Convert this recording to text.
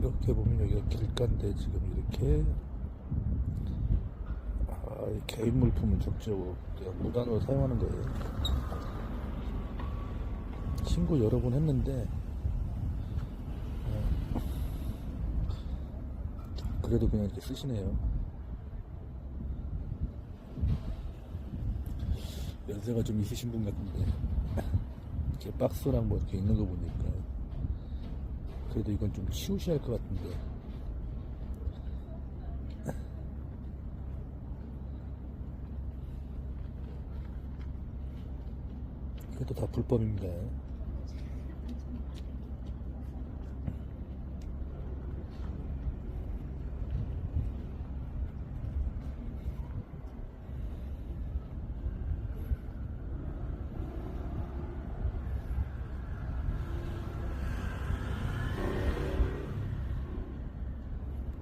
이렇게 보면 여기가 길가인데 지금 이렇게 아, 이 개인 물품을 그냥 무단으로 사용하는 거예요. 신고 여러 번 했는데 어, 그래도 그냥 이렇게 쓰시네요. 연세가 좀 있으신 분 같은데 이렇게 박스랑 뭐 이렇게 있는 거 보니까 그래도 이건 좀 치우셔야 할 것 같은데. 이것도 다 불법입니다